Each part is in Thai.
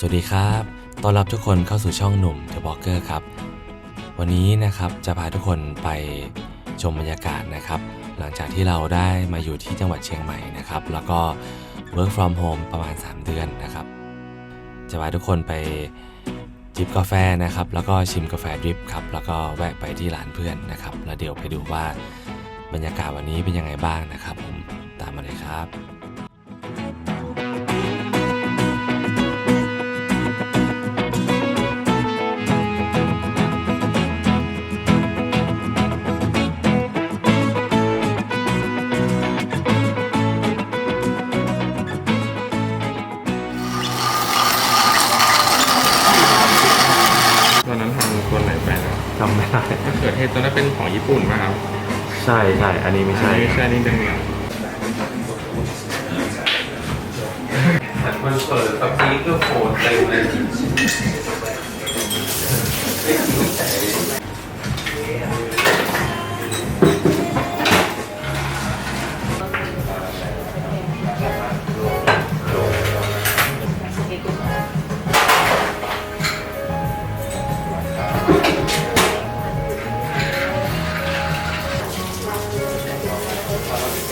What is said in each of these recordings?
สวัสดีครับ ต้อนรับทุกคนเข้าสู่ช่องหนุ่ม The Blogger ครับ วันนี้นะครับจะพาทุกคนไปชมบรรยากาศนะครับ หลังจากที่เราได้มาอยู่ที่จังหวัดเชียงใหม่นะครับ แล้วก็ work from home ประมาณ 3 เดือนนะครับ จะพาทุกคนไปจิบกาแฟนะครับ แล้วก็ชิมกาแฟดริปครับ แล้วก็แวะไปที่ร้านเพื่อนนะครับ แล้วเดี๋ยวไปดูว่าบรรยากาศวันนี้เป็นยังไงบ้างนะครับผม ตามมาเลยครับ จำไม่ได้มะเขือเทศตัวนั้นเป็นของญี่ปุ่นมาครับใช่ใช่อันนี้ไม่อันใช่นี้ไม่ใช่นี่เดิมมันเปิดสปีกเกอร์โฟนเต็มเลย มัน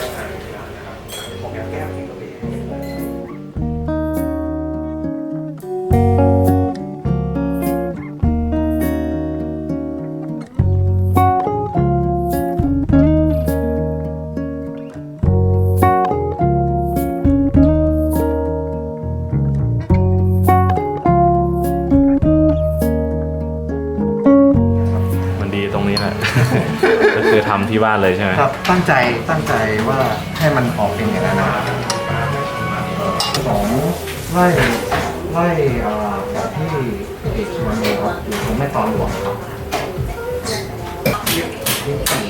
ทำที่บ้านเลยใช่ไหมครับ ตั้งใจตั้งใจว่าให้มันออกเป็นอย่างนั้นนะครับสองไล่ไล่อ่าจากที่เอกมันเลยครับอยู่ตรงแม่ตอนหลวงครับยี่สี่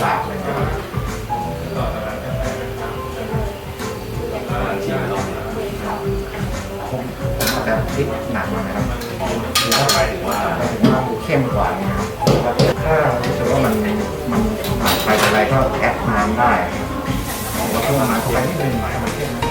กราบเลยนะครับผมผมอาจจะพลิกหนักมานะครับคือว่าไปถึงว่าเข้มกว่านี้นะครับถ้า แอดน้ำได้ผมก็เพิ่มน้ำเข้าไปนิดนึงให้มันเข้มนะ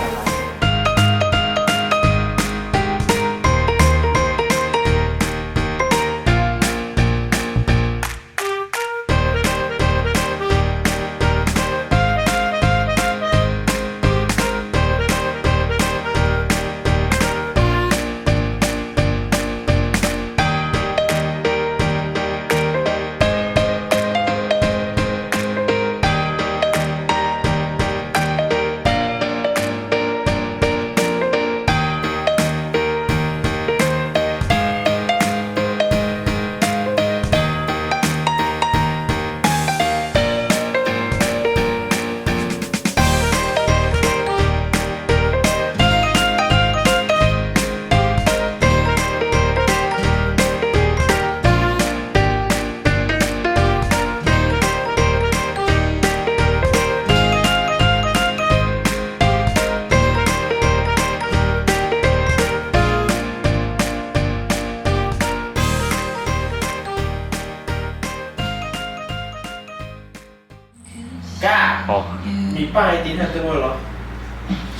มีป้ายติดให้ตัวเหรอ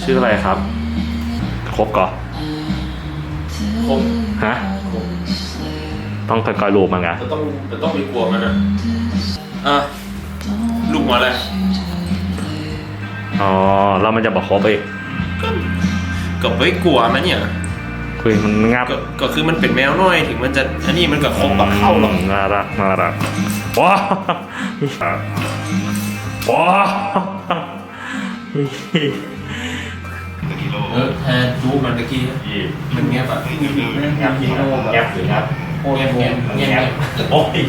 ชื่ออะไรครับ ครบก่อนผมฮะต้องค่อยๆรูปมันไงจะต้องจะต้องมีกลัวมันอะอะลูกมาเลยอ๋อแล้วมันจะบอกครบอีกก็ไม่กลัวมันเนี่ยคือมันงับก็ก็คือมันเป็นแมวน้อยถึงมันจะอันนี้มันก็คงแบบเข้าหรอกมน่ารักน่ารักว้าว ว้าวเออแทนดูมันตะกี้มันเงียบแบบงับยิงงับหรืองับโอ้เงียบเงียบเงียบเงียบโอ้ย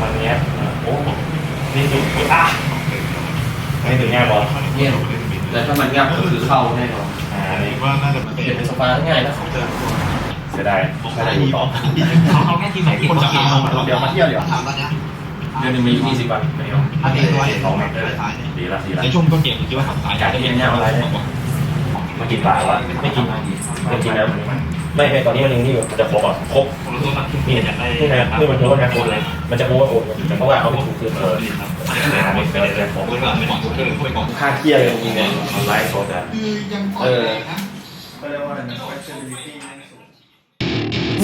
มันเนี้ยโอ้นี่ถึงอะนี่ถึงง่ายบอลเงียบแต่ถ้ามันเงียบก็คือเข้าแน่นอนอ่านี่เปลี่ยนเป็นโซฟาง่ายนะเสียดายไม่ได้ดูต่อเอาแค่ทีมไหนที่คนจะเอาเดี๋ยวมาเที่ยวเดี๋ยว เดือนหนึงมียี่สิบวันไม่เอาอันนี้ตัวสองเมตรดีละดีละในช่วงต้นเกมคิดว่าทำสายอยากจะเห็นแนวอะไรเนี่ยมากินปลาวะไม่กินไม่กินแล้วไม่ไม่ตอนนี้มันยังนี่อยู่มันจะครบอะครบผมรู้ว่าทีมนี่อยากได้นี่นะนี่มันโดนนะโอนเลยมันจะโอนโอนเพราะว่าเขาไม่ถูกคือเออไม่เป็นไรผมผมก็ไม่หวังทุกเรื่องช่วยก่อนค่าเที่ยวจริงๆเนี่ยไลฟ์สดอะเออก็เรียกว่าอะไรนะ flexibility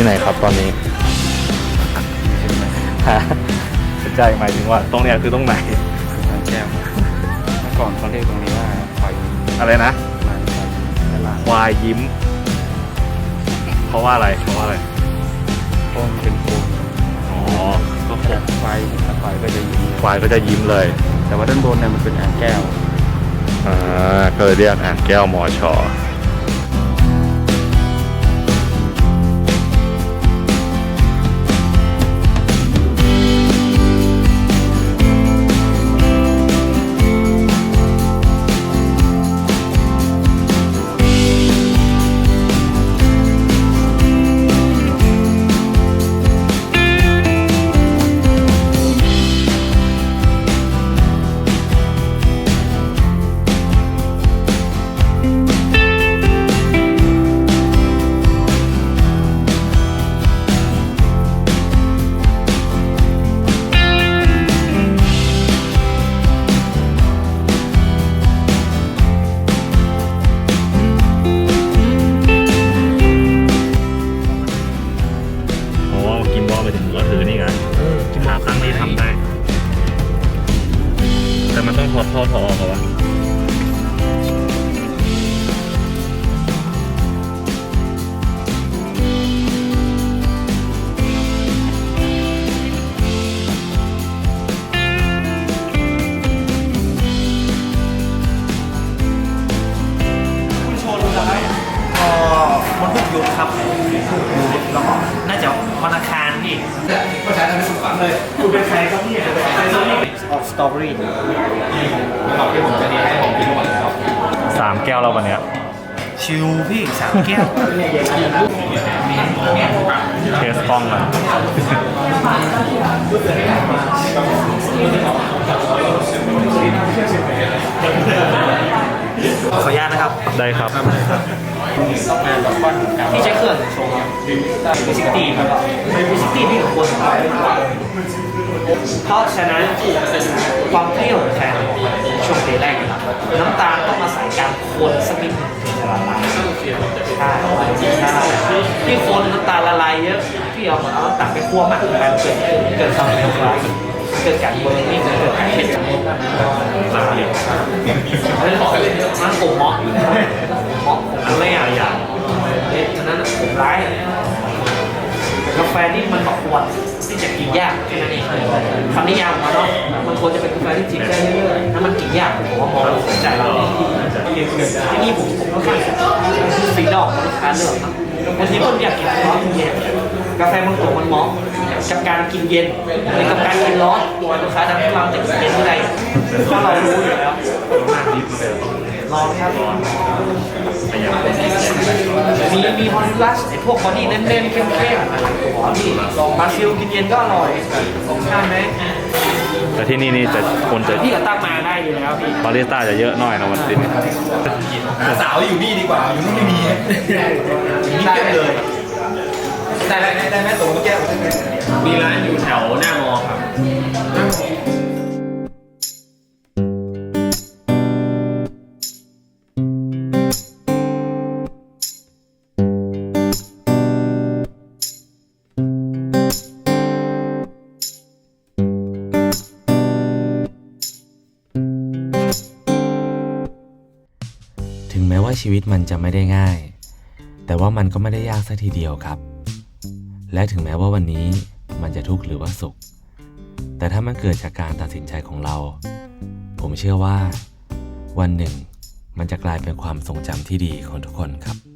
ที่ไหนครับตอนนี้ฮะใช่หมายถึงว่าตรงเนี้ยคือตรงไหนทางแก้วเมื่อก่อนเขาเรียกตรงนี้ว่าควายอะไรนะลานตลาดควายยิ้ม เพราะว่าอะไรเพราะว่าอะไรเพราะมันเป็นโคนอ๋อก็ควายควายถ้าควายก็จะยิ้มควายก็จะยิ้มเลยแต่ว่าด้านบนเนี่ยมันเป็นอ่างแก้วอ่าก็เลยเรียกอ่างแก้วมอชอโอ้ ไปถึงหัวถือนี่ไงหาครั้งนี้ทำได้ แต่มันต้องถอดท่อถอเขาวะ ช้ทำให้สุดฝันเลยคุณเป็นใครครับพี่ออกสตรอเบอรี่สามแก้วแล้ววันเนี้ยชิวพี่สามแก้วเทสกล้องกัน ขออนุญาตนะครับได้ครับ พี่ใช้เครื่องโชว์มิสิตี้ครับมิสิตี้พี่กับคนเพราะฉะนั้นความเปรี้ยวของแคนช่วงเดย์แรกนะครับน้ำตาลต้องอาศัยการคนสักนิดหนึ่งถึงจะละลายใช่ใช่พี่คนน้ำตาลละลายเยอะพี่เอาเอาน้ำตาลไปคั่วมากเกินไปเกิดเกิดความเร็วร้าย เกิดการเบิร์นนี่เกิดการเผ็ดจากลาเยอะมันผมเหมาะเหมาะผมอะไรอย่างอย่างฉะนั้นผมร้ายกาแฟนี่มันบอกควรที่จะกินยากแค่นั้นเองคำนิยามของมันเนาะมันควรจะเป็นกาแฟที่จิบได้เรื่อยๆถ้ามันกินยากผมว่ามองสนใจเราที่นี่ผมผมก็ค่อนข้างสีดอกลูกค้าเลือกนะบางทีคนอยากกินร้อนเย็น กาแฟบางตัวมันเหมาะกับการกินเย็นหรือกับการกินร้อนลูกค้าดังที่เราแต่กินเย็นที่ใดเพราะเรารู้อยู่แล้วลองครับมีมีฮอนดูรัสไอพวกบอดี้เน้นๆเข้มๆหัวพี่บราซิลกินเย็นก็อร่อยใช่ไหมแต่ที่นี่นี่จะคนจะพี่ก็ตั้งมาได้อยู่แล้วพี่บาริสต้าจะเยอะหน่อยนะวันนี้สาวอยู่นี่ดีกว่าอยู่นู่นไม่มีนี่เต็มเลย ได้ได้ได้แม่ตัวแก้วมีร้านอยู่แถวหน้ามอครับถึงแม้ว่าชีวิตมันจะไม่ได้ง่าย แต่ว่ามันก็ไม่ได้ยากซะทีเดียวครับ และถึงแม้ว่าวันนี้มันจะทุกข์หรือว่าสุข แต่ถ้ามันเกิดจากการตัดสินใจของเรา ผมเชื่อว่า วันหนึ่ง มันจะกลายเป็นความทรงจำที่ดีของทุกคนครับ